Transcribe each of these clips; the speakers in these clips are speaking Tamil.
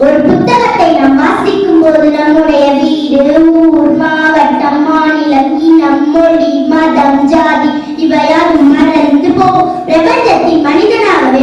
ஒரு புத்தகத்தை நாம் வாசிக்கும் போது நம்முடைய வீடு ஊர் மாவட்டம் மாநிலம் இனம் மொழி மதம் ஜாதி இவையால் மறந்து போகும். பிரபஞ்சத்தின் மனிதனாகவே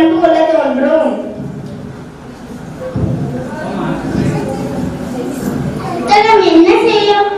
பண்பு கொள்ள தோன்றும். உத்தரம் என்ன செய்யும்?